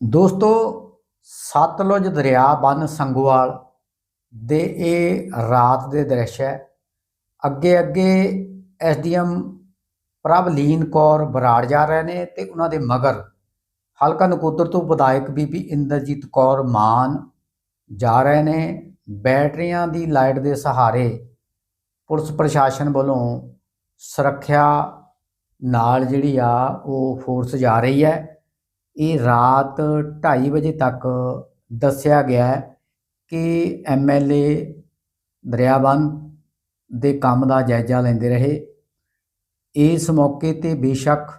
ਦੋਸਤੋ, ਸਤਲੁਜ ਦਰਿਆ ਬੰਨ ਸੰਗਵਾਲ ਦੇ ਇਹ ਰਾਤ ਦੇ ਦ੍ਰਿਸ਼ ਹੈ। ਅੱਗੇ ਅੱਗੇ ਐਸਡੀਐਮ ਪ੍ਰਭਲੀਨ ਕੌਰ ਬਰਾੜ ਜਾ ਰਹੇ ਨੇ ਤੇ ਉਹਨਾਂ ਦੇ ਮਗਰ ਹਲਕਾ ਨਕੋਦਰ ਤੋਂ ਵਿਧਾਇਕ ਬੀਬੀ ਇੰਦਰਜੀਤ ਕੌਰ ਮਾਨ ਜਾ ਰਹੇ ਨੇ। ਬੈਟਰੀਆਂ ਦੀ ਲਾਈਟ ਦੇ ਸਹਾਰੇ ਪੁਲਿਸ ਪ੍ਰਸ਼ਾਸਨ ਵੱਲੋਂ ਸੁਰੱਖਿਆ ਨਾਲ ਜਿਹੜੀ ਆ ਉਹ ਫੋਰਸ ਜਾ ਰਹੀ ਹੈ। ਇਹ ਰਾਤ 2:30 ਵਜੇ ਤੱਕ ਦੱਸਿਆ ਗਿਆ ਹੈ ਕਿ ਐਮਐਲਏ ਦਰਿਆਬੰਦ ਦੇ ਕੰਮ ਦਾ ਜਾਇਜ਼ਾ ਲੈਂਦੇ ਰਹੇ। ਇਸ ਮੌਕੇ ਤੇ ਬੇਸ਼ੱਕ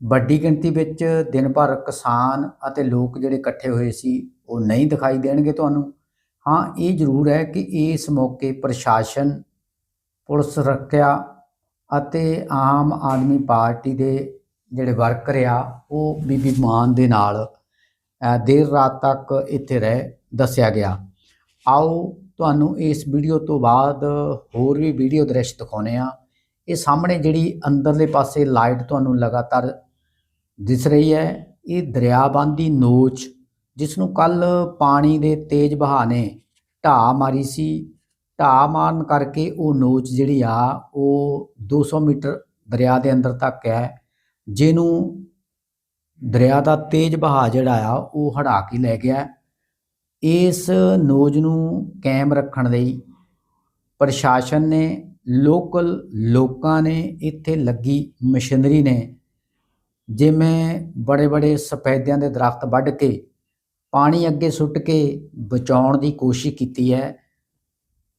ਵੱਡੀ ਗਿਣਤੀ ਵਿੱਚ ਦਿਨ ਭਰ ਕਿਸਾਨ ਅਤੇ ਲੋਕ ਜਿਹੜੇ ਇਕੱਠੇ ਹੋਏ ਸੀ, ਉਹ ਨਹੀਂ ਦਿਖਾਈ ਦੇਣਗੇ ਤੁਹਾਨੂੰ। ਹਾਂ, ਇਹ ਜ਼ਰੂਰ ਹੈ ਕਿ ਇਸ ਮੌਕੇ ਪ੍ਰਸ਼ਾਸਨ, ਪੁਲਿਸ ਸੁਰੱਖਿਆ ਅਤੇ ਆਮ ਆਦਮੀ ਪਾਰਟੀ ਦੇ ਜਿਹੜੇ ਵਰਕਰ ਆ, ਉਹ ਬੀਬੀ ਮਾਨ ਦੇ ਨਾਲ ਦੇਰ ਰਾਤ ਤੱਕ ਇੱਥੇ ਰਹਿ, ਦੱਸਿਆ ਗਿਆ। ਆਓ ਤੁਹਾਨੂੰ ਇਸ ਵੀਡੀਓ ਤੋਂ ਬਾਅਦ ਹੋਰ ਵੀ ਵੀਡੀਓ ਦ੍ਰਿਸ਼ ਦਿਖਾਉਨੇ ਆ ਇਹ ਸਾਹਮਣੇ ਜਿਹੜੀ ਅੰਦਰਲੇ ਪਾਸੇ ਲਾਈਟ ਤੁਹਾਨੂੰ ਲਗਾਤਾਰ ਦਿਸ ਰਹੀ ਹੈ, ਇਹ ਦਰਿਆਬੰਦ ਦੀ ਨੋਚ ਜਿਸ ਨੂੰ ਕੱਲ ਪਾਣੀ ਦੇ ਤੇਜ਼ ਵਹਾਅ ਨੇ ਢਾਹ ਮਾਰੀ ਸੀ। ਢਾਹ ਮਾਰਨ ਕਰਕੇ ਉਹ ਨੋਚ ਜਿਹੜੀ ਆ, ਉਹ 200 ਮੀਟਰ ਦਰਿਆ ਦੇ ਅੰਦਰ ਤੱਕ ਹੈ। ਜਿਹਨੂੰ ਦਰਿਆ ਦਾ ਤੇਜ਼ ਵਹਾਅ ਜਿਹੜਾ ਆ, ਉਹ ਹੜਾ ਕੇ ਲੈ ਗਿਆ। ਇਸ ਨੋਜ ਨੂੰ ਕਾਇਮ ਰੱਖਣ ਲਈ ਪ੍ਰਸ਼ਾਸਨ ਨੇ, ਲੋਕਲ ਲੋਕਾਂ ਨੇ ਇੱਥੇ ਲੱਗੀ ਮਸ਼ੀਨਰੀ ਨੇ, ਜਿਵੇਂ ਬੜੇ ਬੜੇ ਸਫੈਦਿਆਂ ਦੇ ਦਰਖਤ ਵੱਢ ਕੇ, ਪਾਣੀ ਅੱਗੇ ਸੁੱਟ ਕੇ ਬਚਾਉਣ ਦੀ ਕੋਸ਼ਿਸ਼ ਕੀਤੀ ਹੈ।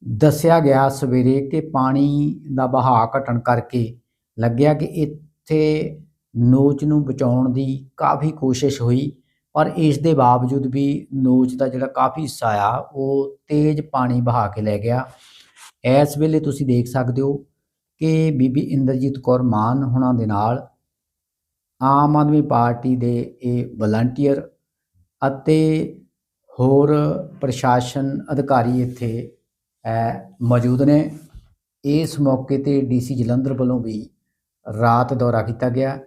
ਦੱਸਿਆ ਗਿਆ ਸਵੇਰੇ ਕਿ ਪਾਣੀ ਦਾ ਬਹਾਅ ਘਟਣ ਕਰਕੇ ਲੱਗਿਆ ਕਿ ਇੱਥੇ ਨੋਚ ਨੂੰ ਬਚਾਉਣ ਦੀ ਕਾਫੀ ਕੋਸ਼ਿਸ਼ ਹੋਈ, ਪਰ ਇਸ ਦੇ ਬਾਵਜੂਦ ਵੀ ਨੋਚ ਦਾ ਜਿਹੜਾ ਕਾਫੀ ਹਿੱਸਾ ਆ, ਉਹ ਤੇਜ਼ ਪਾਣੀ ਬਹਾ ਕੇ ਲੈ ਗਿਆ। ਇਸ ਵੇਲੇ ਤੁਸੀਂ ਦੇਖ ਸਕਦੇ ਹੋ ਕਿ ਬੀਬੀ ਇੰਦਰਜੀਤ ਕੌਰ ਮਾਨ ਹੁਣਾਂ ਦੇ ਨਾਲ ਆਮ ਆਦਮੀ ਪਾਰਟੀ ਦੇ ਇਹ ਵਲੰਟੀਅਰ ਅਤੇ ਹੋਰ ਪ੍ਰਸ਼ਾਸਨ ਅਧਿਕਾਰੀ ਇੱਥੇ ਮੌਜੂਦ ਨੇ। ਇਸ ਮੌਕੇ ਤੇ ਡੀਸੀ ਜਲੰਧਰ ਵੱਲੋਂ ਵੀ ਰਾਤ ਦੌਰਾ ਕੀਤਾ ਗਿਆ।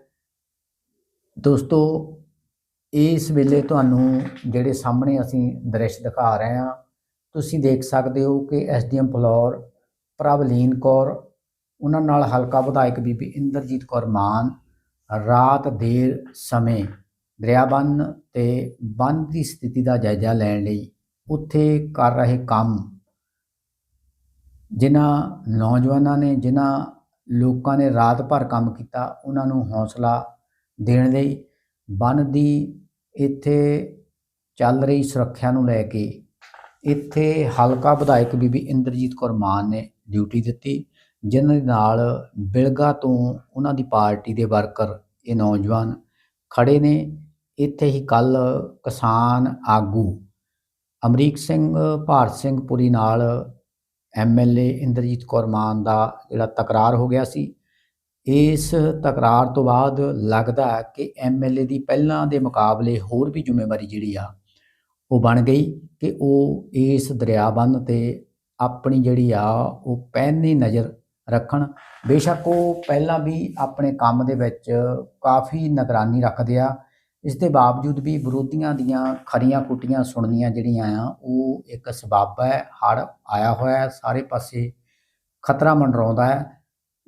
ਦੋਸਤੋ, ਇਸ ਵੇਲੇ ਤੁਹਾਨੂੰ ਜਿਹੜੇ ਸਾਹਮਣੇ ਅਸੀਂ ਦ੍ਰਿਸ਼ ਦਿਖਾ ਰਹੇ ਹਾਂ, ਤੁਸੀਂ ਦੇਖ ਸਕਦੇ ਹੋ ਕਿ ਐਸਡੀਐਮ ਫਲੋਰ, ਪ੍ਰਭਲੀਨ ਕੌਰ, ਉਹਨਾਂ ਨਾਲ ਹਲਕਾ ਵਿਧਾਇਕ ਬੀਬੀ ਇੰਦਰਜੀਤ ਕੌਰ ਮਾਨ, ਰਾਤ ਦੇਰ ਸਮੇਂ ਦਰਿਆਬੰਨ ਤੇ ਬੰਦ ਦੀ ਸਥਿਤੀ ਦਾ ਜਾਇਜ਼ਾ ਲੈਣ ਲਈ ਉੱਥੇ ਕਰ ਰਹੇ ਕੰਮ। ਜਿਨ੍ਹਾਂ ਨੌਜਵਾਨਾਂ ਨੇ, ਜਿਨ੍ਹਾਂ ਲੋਕਾਂ ਨੇ ਰਾਤ ਭਰ ਕੰਮ ਕੀਤਾ, ਉਹਨਾਂ ਨੂੰ ਹੌਸਲਾ ਦੇਣ ਲਈ ਬੰਨ ਦੀ ਇੱਥੇ ਚੱਲ ਰਹੀ ਸੁਰੱਖਿਆ ਨੂੰ ਲੈ ਕੇ ਇੱਥੇ ਹਲਕਾ ਵਿਧਾਇਕ ਬੀਬੀ ਇੰਦਰਜੀਤ ਕੌਰ ਮਾਨ ਨੇ ਡਿਊਟੀ ਦਿੱਤੀ, ਜਿਨ੍ਹਾਂ ਦੇ ਨਾਲ ਬਿਲਗਾ ਤੋਂ ਉਹਨਾਂ ਦੀ ਪਾਰਟੀ ਦੇ ਵਰਕਰ ਇਹ ਨੌਜਵਾਨ ਖੜੇ ਨੇ। ਇੱਥੇ ਹੀ ਕੱਲ ਕਿਸਾਨ ਆਗੂ ਅਮਰੀਕ ਸਿੰਘ, ਭਾਰਤ ਸਿੰਘ ਪੁਰੀ ਨਾਲ ਐਮਐਲਏ ਇੰਦਰਜੀਤ ਕੌਰ ਮਾਨ ਦਾ ਜਿਹੜਾ ਤਕਰਾਰ ਹੋ ਗਿਆ ਸੀ। ਇਸ ਤਕਰਾਰ ਤੋਂ ਬਾਅਦ ਲੱਗਦਾ ਹੈ ਕਿ ਐਮਐਲਏ ਦੀ ਪਹਿਲਾਂ ਦੇ ਮੁਕਾਬਲੇ ਹੋਰ ਵੀ ਜ਼ਿੰਮੇਵਾਰੀ ਜਿਹੜੀ ਆ, ਉਹ ਬਣ ਗਈ ਕਿ ਉਹ ਇਸ ਦਰਿਆ ਬੰਨ ਤੇ ਆਪਣੀ ਜਿਹੜੀ ਆ, ਉਹ ਪੈਨੀ ਨਜ਼ਰ ਰੱਖਣ। ਬੇਸ਼ੱਕ ਉਹ ਪਹਿਲਾਂ ਵੀ ਆਪਣੇ ਕੰਮ ਦੇ ਵਿੱਚ ਕਾਫੀ ਨਿਗਰਾਨੀ ਰੱਖਦੇ ਆ। ਇਸ ਦੇ ਬਾਵਜੂਦ ਵੀ ਵਿਰੋਧੀਆਂ ਦੀਆਂ ਖਰੀਆਂ ਕੁੱਟੀਆਂ ਸੁਣਨੀਆਂ ਜਿਹੜੀਆਂ ਆ, ਉਹ ਇੱਕ ਸਬਬ ਹੈ ਹੜ ਆਇਆ ਹੋਇਆ ਸਾਰੇ ਪਾਸੇ ਖਤਰਾ ਮੰਡਰਾਉਂਦਾ ਹੈ।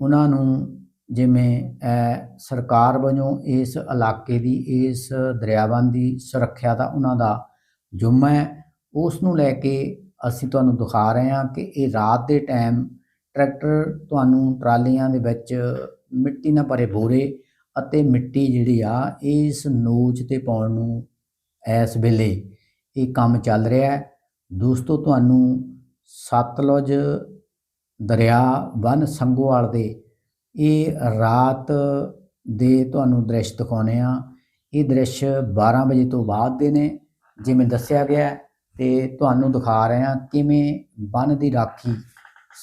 ਉਹਨਾਂ ਨੂੰ ਜਿਵੇਂ ਸਰਕਾਰ ਵੱਲੋਂ ਇਸ ਇਲਾਕੇ ਦੀ, ਇਸ ਦਰਿਆਬੰਦ ਦੀ ਸੁਰੱਖਿਆ ਦਾ ਉਹਨਾਂ ਦਾ ਜੁਮਾ ਹੈ। ਉਸ ਨੂੰ ਲੈ ਕੇ ਅਸੀਂ ਤੁਹਾਨੂੰ ਦਿਖਾ ਰਹੇ ਹਾਂ ਕਿ ਇਹ ਰਾਤ ਦੇ ਟਾਈਮ ਟਰੈਕਟਰ ਤੁਹਾਨੂੰ ਟਰਾਲੀਆਂ ਦੇ ਵਿੱਚ ਮਿੱਟੀ ਨਾਲ ਭਰੇ ਬੋਰੇ ਅਤੇ ਮਿੱਟੀ ਜਿਹੜੀ ਆ, ਇਸ ਨੋਚ ਤੇ ਪਾਉਣ ਨੂੰ ਇਸ ਵੇਲੇ ਇਹ ਕੰਮ ਚੱਲ ਰਿਹਾ ਹੈ। ਦੋਸਤੋ, ਤੁਹਾਨੂੰ ਸਤਲੁਜ ਦਰਿਆ ਵਨ ਸੰਗੋਵਾਲ ਦੇ ਇਹ ਰਾਤ ਦੇ ਤੁਹਾਨੂੰ ਦ੍ਰਿਸ਼ ਦਿਖਾਉਨੇ ਆ ਇਹ ਦ੍ਰਿਸ਼ 12 ਵਜੇ ਤੋਂ ਬਾਅਦ ਦੇ ਨੇ, ਜਿਵੇਂ ਦੱਸਿਆ ਗਿਆ ਹੈ ਤੇ ਤੁਹਾਨੂੰ ਦਿਖਾ ਰਹੇ ਹਾਂ ਕਿਵੇਂ ਬੰਨ ਦੀ ਰਾਖੀ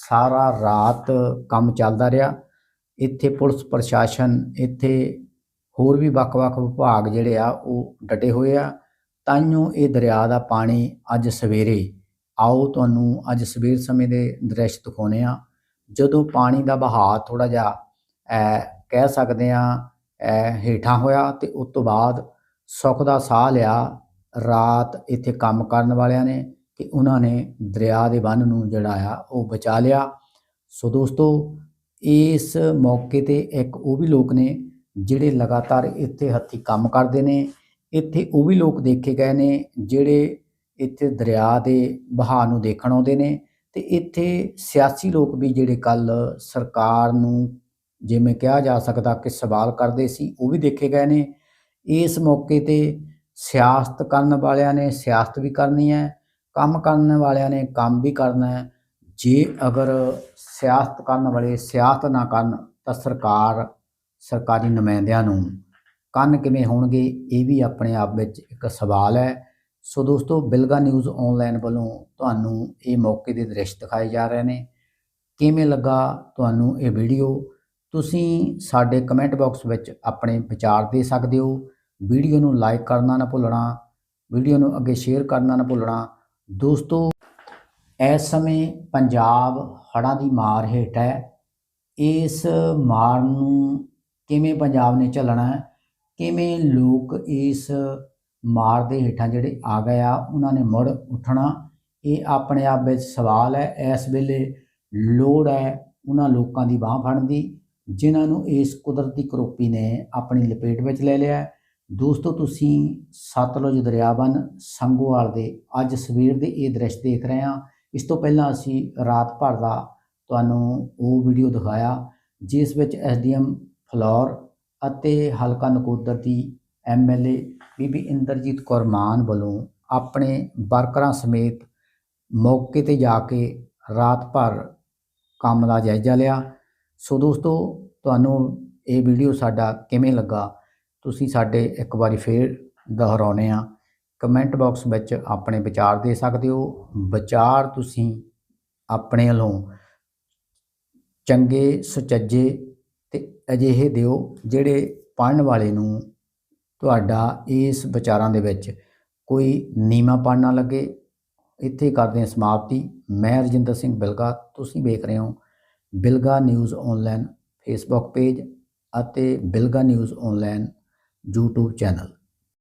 ਸਾਰਾ ਰਾਤ ਕੰਮ ਚੱਲਦਾ ਰਿਹਾ। ਇੱਥੇ ਪੁਲਿਸ ਪ੍ਰਸ਼ਾਸਨ, ਇੱਥੇ ਹੋਰ ਵੀ ਵੱਖ-ਵੱਖ ਵਿਭਾਗ ਜਿਹੜੇ ਆ, ਉਹ ਡਟੇ ਹੋਏ ਆ। ਤਾਈਓ ਇਹ ਦਰਿਆ ਦਾ ਪਾਣੀ ਅੱਜ ਸਵੇਰੇ ਆਓ, ਤੁਹਾਨੂੰ ਅੱਜ ਸਵੇਰ ਸਮੇਂ ਦੇ ਦ੍ਰਿਸ਼ ਦਿਖਾਉਨੇ ਆ ਜਦੋਂ ਪਾਣੀ ਦਾ ਬਹਾਅ ਥੋੜਾ ਜਿਹਾ ਕਹਿ ਸਕਦੇ ਆ ਹੇਠਾਂ ਹੋਇਆ ਤੇ ਉਸ ਤੋਂ ਬਾਅਦ ਸੁੱਖ ਦਾ ਸਾਹ ਲਿਆ, ਰਾਤ ਇੱਥੇ ਕੰਮ ਕਰਨ ਵਾਲਿਆਂ ਨੇ ਕਿ ਉਹਨਾਂ ਨੇ ਦਰਿਆ ਦੇ ਬੰਨ ਨੂੰ ਜਿਹੜਾ ਆ ਉਹ ਬਚਾ ਲਿਆ। ਸੋ ਦੋਸਤੋ, ਇਸ ਮੌਕੇ ਤੇ ਇੱਕ ਉਹ ਵੀ ਲੋਕ ਨੇ ਜਿਹੜੇ ਲਗਾਤਾਰ ਇੱਥੇ ਹੱਥੀ ਕੰਮ ਕਰਦੇ ਨੇ। ਇੱਥੇ ਉਹ ਵੀ ਲੋਕ ਦੇਖੇ ਗਏ ਨੇ ਜਿਹੜੇ ਇੱਥੇ ਦਰਿਆ ਦੇ ਬਹਾਅ ਨੂੰ ਦੇਖਣ ਆਉਂਦੇ ਨੇ। ਤੇ ਇੱਥੇ ਸਿਆਸੀ ਲੋਕ ਵੀ ਜਿਹੜੇ ਕੱਲ ਸਰਕਾਰ ਨੂੰ ਜਿਵੇਂ ਕਿਹਾ ਜਾ ਸਕਦਾ ਕਿ ਸਵਾਲ ਕਰਦੇ ਸੀ, ਉਹ ਵੀ ਦੇਖੇ ਗਏ ਨੇ। ਇਸ ਮੌਕੇ ਤੇ ਸਿਆਸਤ ਕਰਨ ਵਾਲਿਆਂ ਨੇ ਸਿਆਸਤ ਵੀ ਕਰਨੀ ਹੈ, ਕੰਮ ਕਰਨ ਵਾਲਿਆਂ ਨੇ ਕੰਮ ਵੀ ਕਰਨਾ ਹੈ। ਜੇ ਅਗਰ ਸਿਆਸਤ ਕਰਨ ਵਾਲੇ ਸਿਆਸਤ ਨਾ ਕਰਨ, ਤਾਂ ਸਰਕਾਰ, ਸਰਕਾਰੀ ਨੁਮਾਇੰਦਿਆਂ ਨੂੰ ਕੰਨ ਕਿਵੇਂ ਹੋਣਗੇ, ਇਹ ਵੀ ਆਪਣੇ ਆਪ ਵਿੱਚ ਇੱਕ ਸਵਾਲ ਹੈ। ਸੋ ਦੋਸਤੋ, ਬਿਲਗਾ ਨਿਊਜ਼ ਆਨਲਾਈਨ ਵੱਲੋਂ ਤੁਹਾਨੂੰ ਇਹ ਮੌਕੇ ਦੇ ਦ੍ਰਿਸ਼ ਦਿਖਾਏ ਜਾ ਰਹੇ ਨੇ। ਕਿਵੇਂ ਲੱਗਾ ਤੁਹਾਨੂੰ ਇਹ ਵੀਡੀਓ ਤੁਸੀਂ ਸਾਡੇ ਕਮੈਂਟ ਬਾਕਸ ਵਿੱਚ ਆਪਣੇ ਵਿਚਾਰ ਦੇ ਸਕਦੇ ਹੋ। ਵੀਡੀਓ ਨੂੰ ਲਾਈਕ ਕਰਨਾ ਨਾ ਭੁੱਲਣਾ ਵੀਡੀਓ ਨੂੰ ਅੱਗੇ ਸ਼ੇਅਰ ਕਰਨਾ ਨਾ ਭੁੱਲਣਾ। ਦੋਸਤੋ, ਇਸ ਸਮੇਂ ਪੰਜਾਬ ਹੜ੍ਹਾਂ ਦੀ ਮਾਰ ਹੇਠ ਹੈ। ਇਸ ਮਾਰ ਨੂੰ ਕਿਵੇਂ ਪੰਜਾਬ ਨੇ ਝੱਲਣਾ ਕਿਵੇਂ ਲੋਕ ਇਸ ਮਾਰ ਦੇ ਹੇਠਾਂ ਜਿਹੜੇ ਆ ਗਏ ਆ, ਉਹਨਾਂ ਨੇ ਮੁੜ ਉੱਠਣਾ। ਇਹ ਆਪਣੇ ਆਪ ਵਿੱਚ ਸਵਾਲ ਹੈ। ਇਸ ਵੇਲੇ ਲੋੜ ਹੈ ਉਹਨਾਂ ਲੋਕਾਂ ਦੀ ਬਾਹ ਫੜਨ ਦੀ, ਜਿਨ੍ਹਾਂ ਨੂੰ ਇਸ ਕੁਦਰਤੀ ਕਰੋਪੀ ਨੇ ਆਪਣੀ ਲਪੇਟ ਵਿੱਚ ਲੈ ਲਿਆ। ਦੋਸਤੋ, ਤੁਸੀਂ ਸਤਲੁਜ ਦਰਿਆਵਨ ਸੰਗੋਵਾਲ ਦੇ ਅੱਜ ਸਵੇਰ ਦੇ ਇਹ ਦ੍ਰਿਸ਼ ਦੇਖ ਰਹੇ ਹਾਂ। ਇਸ ਤੋਂ ਪਹਿਲਾਂ ਅਸੀਂ ਰਾਤ ਭਰ ਦਾ ਤੁਹਾਨੂੰ ਉਹ ਵੀਡੀਓ ਦਿਖਾਇਆ, ਜਿਸ ਵਿੱਚ ਐਸਡੀਐਮ ਫਲੋਰ ਅਤੇ ਹਲਕਾ ਨਕੋਦਰ ਦੀ ਐਮਐਲਏ ਬੀਬੀ ਇੰਦਰਜੀਤ ਕੌਰ ਮਾਨ ਵੱਲੋਂ ਆਪਣੇ ਵਰਕਰਾਂ ਸਮੇਤ ਮੌਕੇ ਤੇ ਜਾ ਕੇ ਰਾਤ ਭਰ ਕੰਮ ਦਾ ਜਾਇਜ਼ਾ ਲਿਆ। ਸੋ ਦੋਸਤੋ, ਤੁਹਾਨੂੰ ਇਹ ਵੀਡੀਓ ਸਾਡਾ ਕਿਵੇਂ ਲੱਗਾ, ਤੁਸੀਂ ਸਾਡੇ ਇੱਕ ਵਾਰੀ ਫੇਰ ਦੁਹਰਾਉਨੇ ਆ ਕਮੈਂਟ ਬਾਕਸ ਵਿੱਚ ਆਪਣੇ ਵਿਚਾਰ ਦੇ ਸਕਦੇ ਹੋ। ਵਿਚਾਰ ਤੁਸੀਂ ਆਪਣੇ ਵੱਲੋਂ ਚੰਗੇ, ਸੁਚੱਜੇ ਤੇ ਅਜਿਹੇ ਦਿਓ ਜਿਹੜੇ ਪੜਨ ਵਾਲੇ ਨੂੰ ਤੁਹਾਡਾ ਇਸ ਵਿਚਾਰਾਂ ਦੇ ਵਿੱਚ ਕੋਈ ਨੀਵਾਂਪਣ ਨਾ ਲੱਗੇ। ਇੱਥੇ ਕਰਦੇ ਹਾਂ ਸਮਾਪਤੀ। ਮੈਂ ਰਜਿੰਦਰ ਸਿੰਘ ਬਿਲਗਾ, ਤੁਸੀਂ ਵੇਖ ਰਹੇ ਹੋ Bilga news online Facebook page ਅਤੇ Bilga news online YouTube channel.